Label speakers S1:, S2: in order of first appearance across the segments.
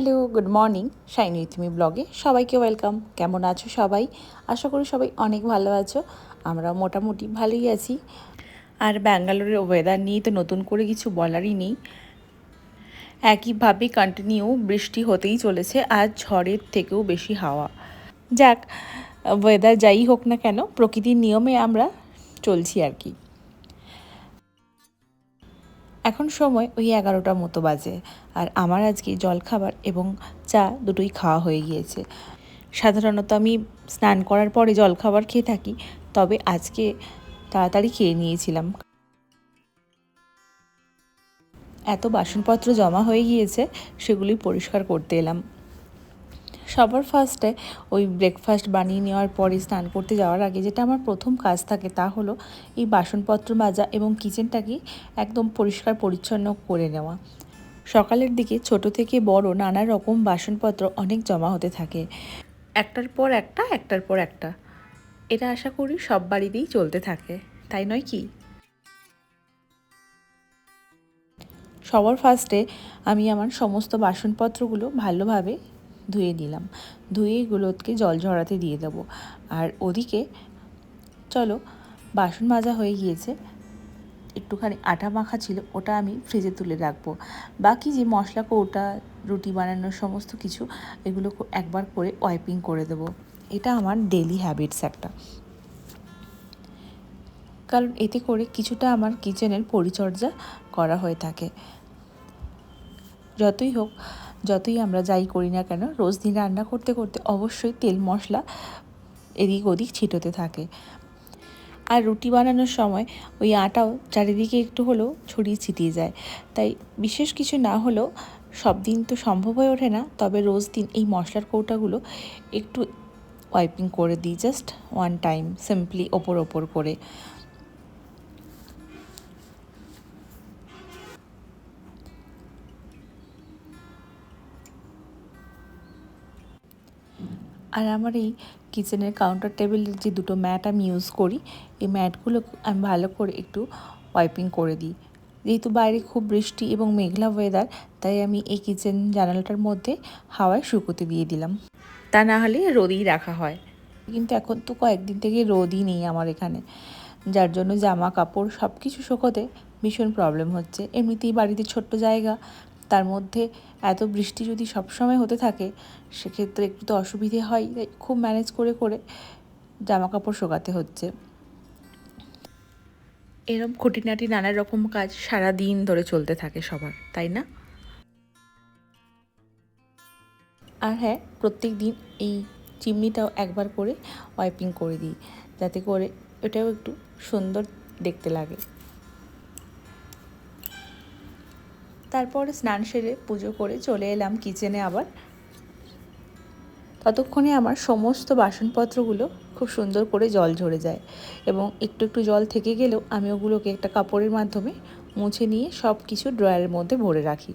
S1: Hello, good morning. Shiny তুমি ব্লগে সবাইকে ওয়েলকাম। কেমন আছো সবাই? আশা করি সবাই অনেক ভালো আছো। আমরা মোটামুটি ভালোই আছি। আর ব্যাঙ্গালোরের ওয়েদার নিয়ে তো নতুন করে কিছু বলারই নেই। একইভাবে কন্টিনিউ বৃষ্টি হতেই চলেছে, আর ঝড়ের থেকেও বেশি হাওয়া। যাক ওয়েদার যাই হোক না কেন, প্রকৃতির নিয়মে আমরা চলছি আর কি। এখন সময় ওই এগারোটার মতো বাজে। আর আমার আজকে জলখাবার এবং চা দুটোই খাওয়া হয়ে গিয়েছে। সাধারণত আমি স্নান করার পরে জলখাবার খেয়ে থাকি, তবে আজকে তাড়াতাড়ি খেয়ে নিয়েছিলাম। এত বাসনপত্র জমা হয়ে গিয়েছে, সেগুলি পরিষ্কার করতে এলাম। সবার ফার্স্টে ওই ব্রেকফাস্ট বানিয়ে নেওয়ার পরে স্নান করতে যাওয়ার আগে যেটা আমার প্রথম কাজ থাকে তা হলো এই বাসনপত্র মাজা এবং কিচেনটাকে একদম পরিষ্কার পরিচ্ছন্ন করে নেওয়া। সকালের দিকে ছোট থেকে বড় নানা রকম বাসনপত্র অনেক জমা হতে থাকে। একটার পর একটা, একটার পর একটা। এটা আশা করি সব বাড়িতেই চলতে থাকে, তাই নয় কি? সবার ফার্স্টে আমি আমার সমস্ত বাসনপত্রগুলো ভালোভাবে ধুয়ে নিলাম। ধুয়ে এগুলোকে জল ঝরাতে দিয়ে দেবো। আর ওদিকে চলো, বাসন মাজা হয়ে গিয়েছে। একটুখানি আটা মাখা ছিল, ওটা আমি ফ্রিজে তুলে রাখব। বাকি যে মশলা, কৌটা, রুটি বানানোর সমস্ত কিছু, এগুলো একবার করে ওয়াইপিং করে দেবো। এটা আমার ডেলি হ্যাবিটস একটা। কারণ এতে করে কিছুটা আমার কিচেনের পরিচর্যা করা হয়ে থাকে। যতই হোক যতই আমরা যাই করি না কেন, রোজ দিন রান্না করতে করতে অবশ্যই তেল, মশলা এদিক ওদিক ছিটোতে থাকে। আর রুটি বানানোর সময় ওই আটাও চারিদিকে একটু হলেও ছড়িয়ে ছিটিয়ে যায়। তাই বিশেষ কিছু না হলেও সব দিন তো সম্ভব হয়ে ওঠে না, তবে রোজ দিন এই মশলার কৌটাগুলো একটু ওয়াইপিং করে দিই জাস্ট ওয়ান টাইম সিম্পলি ওপর ওপর করে। আর আমার এই কিচেনের কাউন্টার টেবিলের যে দুটো ম্যাট আমি ইউজ করি, এই ম্যাটগুলো আমি ভালো করে একটু ওয়াইপিং করে দিই। যেহেতু বাইরে খুব বৃষ্টি এবং মেঘলা ওয়েদার তাই আমি এই কিচেন জানালাটার মধ্যে হাওয়ায় শুকোতে দিয়ে দিলাম। তা না হলে রোদেই রাখা হয়। কিন্তু এখন তো কয়েকদিন থেকে রোদই নেই আমার এখানে। যার জন্য জামা কাপড় সব কিছু শুকোতে ভীষণ প্রবলেম হচ্ছে। এমনিতেই বাড়িতে ছোট্ট জায়গা তার মধ্যে এত বৃষ্টি যদি সবসময় হতে থাকে, সেক্ষেত্রে একটু তো অসুবিধে হয়। তাই খুব ম্যানেজ করে করে জামা কাপড় শোকাতে হচ্ছে। এরম খুঁটিনাটি নানা রকম কাজ সারা দিন ধরে চলতে থাকে সবার, তাই না? আর হ্যাঁ প্রত্যেক দিন এই চিমনিটাও একবার করে ওয়াইপিং করে দিই, যাতে করে এটাও একটু সুন্দর দেখতে লাগে। তারপর স্নান সেরে পুজো করে চলে এলাম কিচেনে আবার। ততক্ষণে আমার সমস্ত বাসনপত্রগুলো খুব সুন্দর করে জল ঝরে যায় এবং একটু একটু জল থেকে গেলেও আমি ওগুলোকে একটা কাপড়ের মাধ্যমে মুছে নিয়ে সব কিছু ড্রয়ারের মধ্যে ভরে রাখি।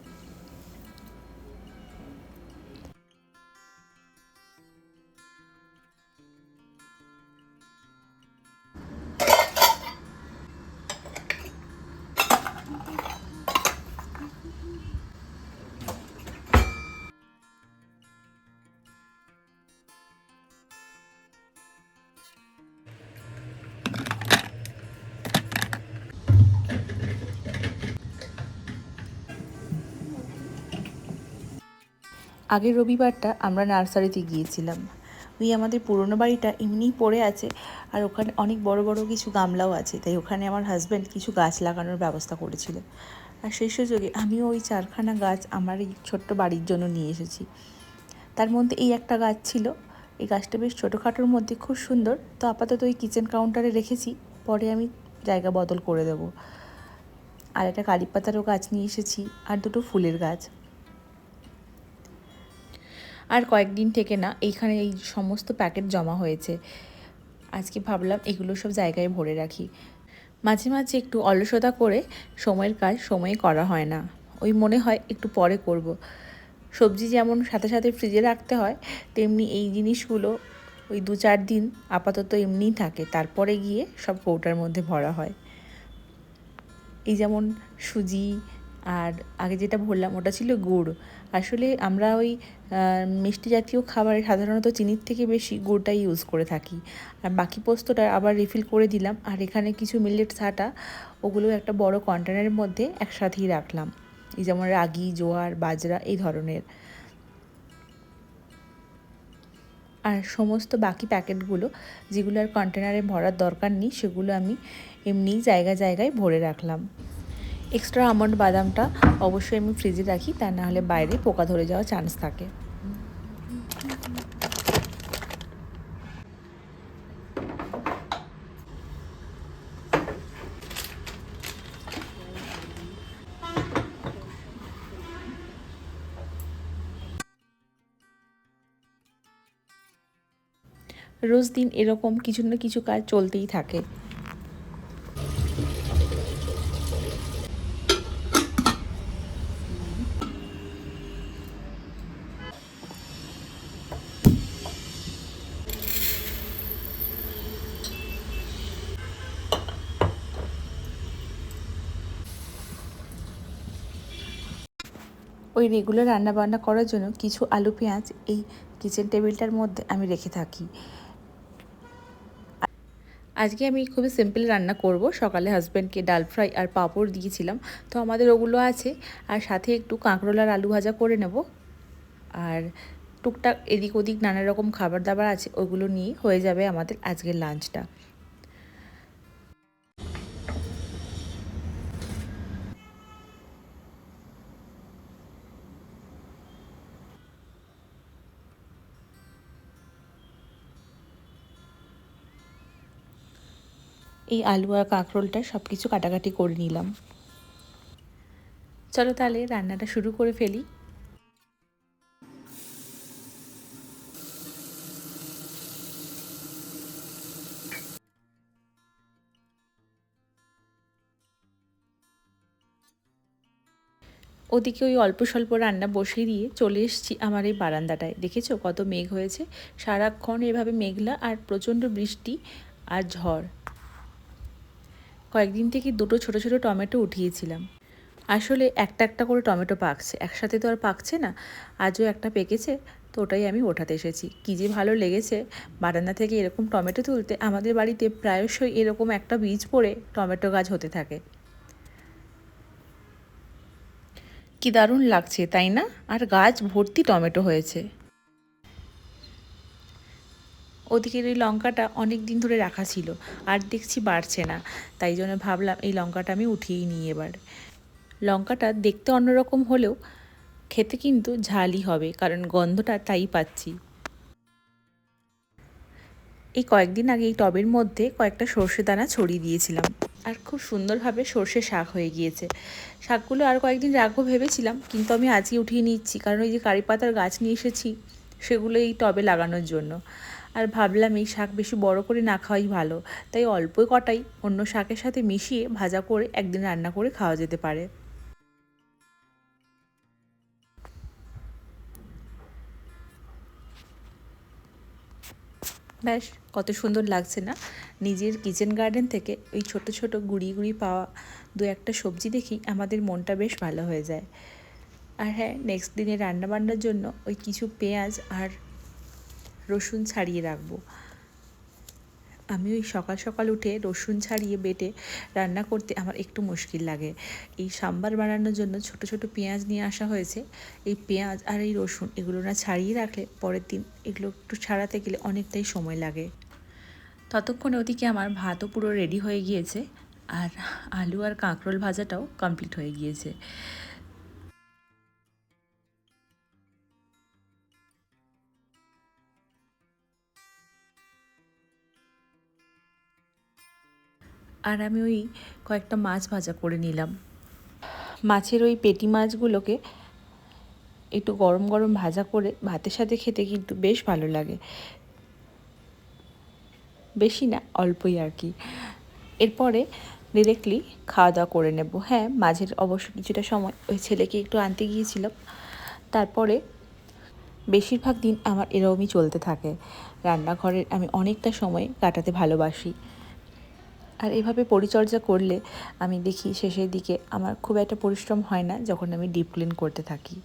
S1: আগের রবিবারটা আমরা নার্সারিতে গিয়েছিলাম। ওই আমাদের পুরনো বাড়িটা এমনিই পড়ে আছে আর ওখানে অনেক বড় বড় কিছু গামলাও আছে। তাই ওখানে আমার হাজব্যান্ড কিছু গাছ লাগানোর ব্যবস্থা করেছিল। আর সেই সুযোগে আমিও ওই চারখানা গাছ আমার এই ছোট্ট বাড়ির জন্য নিয়ে এসেছি। তার মধ্যে এই একটা গাছ ছিল। এই গাছটা বেশ ছোটোখাটোর মধ্যে খুব সুন্দর। তো আপাতত ওই কিচেন কাউন্টারে রেখেছি। পরে আমি জায়গা বদল করে দেবো। আর একটা কালী পাতারও গাছ নিয়ে এসেছি। আর দুটো ফুলের গাছ। আর কয়েকদিন থেকে না, এইখানে এই সমস্ত প্যাকেট জমা হয়েছে। আজকে ভাবলাম এগুলো সব জায়গায় ভরে রাখি। মাঝে মাঝে একটু অলসতা করে সময়ের কাজ সময়ে করা হয় না। ওই মনে হয় একটু পরে করব। সবজি যেমন সাথে সাথে ফ্রিজে রাখতে হয়, তেমনি এই জিনিসগুলো ওই দু চার দিন আপাতত এমনিই থাকে। তারপরে গিয়ে সব কৌটার মধ্যে ভরা হয়। এই যেমন সুজি আর আগে যেটা বললাম, ওটা ছিল গুড়। আসলে আমরা ওই মিষ্টি জাতীয় খাবারে সাধারণত চিনির থেকে বেশি গুড়টাই ইউজ করে থাকি। আর বাকি পোস্তটা আবার রিফিল করে দিলাম, আর এখানে কিছু মিলেটস আটা ওগুলো একটা বড় কন্টেনারের মধ্যে একসাথেই রাখলাম। এই যেমন রাগি, জোয়ার, বাজরা, এই ধরনের। আর সমস্ত বাকি প্যাকেটগুলো, যেগুলো আর কন্টেনারে ভরার দরকার নেই, সেগুলো আমি এমনিই জায়গা জায়গায় ভরে রাখলাম। এক্সট্রা আমন্ড বাদামটা অবশ্যই আমি ফ্রিজে রাখি, তা না হলে বাইরে পোকা ধরে যাওয়ার চান্স থাকে। রোজ দিন এরকম কিছু না কিছু কাজ চলতেই থাকে। ওই রেগুলার রান্না বান্না করার জন্য কিছু আলু, পেঁয়াজ এই কিচেন টেবিলটার মধ্যে আমি রেখে থাকি। আজকে আমি খুবই সিম্পল রান্না করব। সকালে হাজব্যান্ডকে ডাল ফ্রাই আর পাঁপড় দিয়েছিলাম। তো আমাদের ওগুলো আছে। আর সাথে একটু কাঁকরোল আর আলু ভাজা করে নেব। আর টুকটাক এদিক ওদিক নানা রকম খাবার দাবার আছে, ওগুলো নিয়ে হয়ে যাবে আমাদের আজকের লাঞ্চটা এই আলু আর কাঁকরোলটা সব কিছু কাটাকাটি করে নিলাম। চলো তাহলে রান্নাটা শুরু করে ফেলি। ওদিকে ওই অল্প স্বল্প রান্না বসিয়ে দিয়ে চলে এসেছি আমার এই বারান্দাটায়। দেখেছ কত মেঘ হয়েছে? সারাক্ষণ এভাবে মেঘলা আর প্রচণ্ড বৃষ্টি আর ঝড়। কয়েকদিন থেকে দুটো ছোট ছোট টমেটো উঠিয়েছিলাম। আসলে একটা একটা করে টমেটো পাকছে, একসাথে তো আর পাকছে না, আজও একটা পেকেছে, তো ওটাই আমি ওঠাতে এসেছি। কী যে ভালো লেগেছে, বারান্দা থেকে এরকম টমেটো তুলতে আমাদের বাড়িতে প্রায়শই এরকম একটা বীজ পড়ে টমেটো গাছ হতে থাকে। কি দারুণ লাগছে, তাই না? আর গাছ ভর্তি টমেটো হয়েছে। ওদিকের এই লঙ্কাটা অনেক দিন ধরে রাখা ছিল, আর দেখছি বাড়ছে না। তাই জন্য ভাবলাম এই লঙ্কাটা আমি উঠিয়েই নিই এবার। লঙ্কাটা দেখতে অন্যরকম হলেও খেতে কিন্তু ঝালই হবে, কারণ গন্ধটা তাই পাচ্ছি। এই কয়েকদিন আগে এই টবের মধ্যে কয়েকটা সর্ষে দানা ছড়িয়ে দিয়েছিলাম, আর খুব সুন্দরভাবে সর্ষে শাক হয়ে গিয়েছে। শাকগুলো আর কয়েকদিন রাখব ভেবেছিলাম, কিন্তু আমি আজকে উঠিয়ে নিচ্ছি, কারণ ওই যে কারি পাতার গাছ নিয়ে এসেছি, সেগুলো এই টবে লাগানোর জন্য। আর ভাবলাম এই শাক বেশি বড় করে না খাওয়াই ভালো। তাই অল্প কটাই অন্য শাকের সাথে মিশিয়ে ভাজা করে একদিন রান্না করে খাওয়া যেতে পারে। ব্যাস, কত সুন্দর লাগছে না? নিজের কিচেন গার্ডেন থেকে ওই ছোট ছোট গুড়ি গুড়ি পাওয়া দু একটা সবজি দেখি আমাদের মনটা বেশ ভালো হয়ে যায়। আর হ্যাঁ নেক্সট দিনে রান্নাবান্নার জন্য ওই কিছু পেঁয়াজ আর রসুন ছাড়িয়ে রাখব। আমি ওই সকাল সকাল উঠে রসুন ছাড়িয়ে বেটে রান্না করতে আমার একটু মুশকিল লাগে। এই সাম্বার বানানোর জন্য ছোট ছোট পেঁয়াজ নিয়ে আসা হয়েছে। এই পেঁয়াজ আর এই রসুন এগুলো না ছাড়িয়ে রাখলে পরের দিন এগুলো একটু ছাড়াতে গেলে অনেকটাই সময় লাগে। ততক্ষণে ওদিকে আমার ভাতও পুরো রেডি হয়ে গিয়েছে আর আলু আর কাঁকরোল ভাজাটাও কমপ্লিট হয়ে গিয়েছে। আর আমি ওই কয়েকটা মাছ ভাজা করে নিলাম। মাছের ওই পেটি মাছগুলোকে একটু গরম গরম ভাজা করে ভাতের সাথে খেতে কিন্তু বেশ ভালো লাগে। বেশি না, অল্পই আর কি। এরপরে ডিরেক্টলি খাওয়া দাওয়া করে নেব। হ্যাঁ মাঝের অবশ্য কিছুটা সময় ওই ছেলেকে একটু আনতে গিয়েছিলাম। তারপরে বেশিরভাগ দিন আমার এরকমই চলতে থাকে। রান্নাঘরের আমি অনেকটা সময় কাটাতে ভালোবাসি। আর এভাবে পরিচর্যা করলে আমি দেখি শেষের দিকে আমার খুব একটা পরিশ্রম হয় না যখন আমি ডিপ ক্লিন করতে থাকি।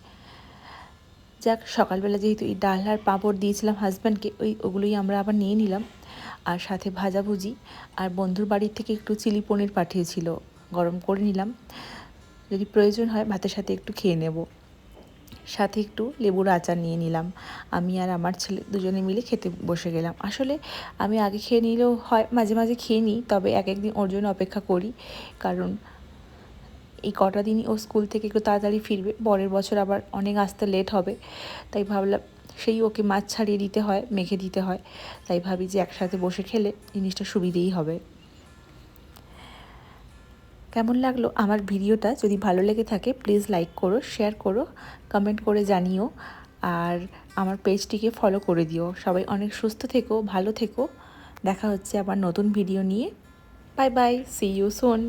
S1: যাক, সকালবেলা যেহেতু এই ডাল আর পাঁপড় দিয়েছিলাম হাজব্যান্ডকে ওই ওগুলোই আমরা আবার নিয়ে নিলাম। আর সাথে ভাজাভুজি। আর বন্ধুর বাড়ির থেকে একটু চিলি পনির পাঠিয়েছিল, গরম করে নিলাম। যদি প্রয়োজন হয় ভাতের সাথে একটু খেয়ে নেব। সাথে একটু লেবুর আচার নিয়ে নিলাম। আমি আর আমার ছেলে দুজনে মিলে খেতে বসে গেলাম। আসলে আমি আগে খেয়ে নিলেও হয়, মাঝে মাঝে খেয়ে নিই, তবে এক একদিন ওর জন্য অপেক্ষা করি। কারণ এই কটা দিনই ও স্কুল থেকে একটু তাড়াতাড়ি ফিরবে, পরের বছর আবার অনেক আসতে লেট হবে। তাই ভাবলাম সেই ওকে মাছ ছাড়িয়ে দিতে হয়, মেখে দিতে হয়। তাই ভাবি যে একসাথে বসে খেলে জিনিসটা সুবিধেই হবে। কেমন লাগল আমার ভিডিওটা? যদি ভালো লেগে থাকে প্লিজ লাইক করো শেয়ার করো কমেন্ট করে জানিও। আর আমার পেজটিকে ফলো করে দিও। সবাই অনেক সুস্থ থেকো, ভালো থেকো। দেখা হচ্ছে আবার নতুন ভিডিও নিয়ে। Bye bye see you soon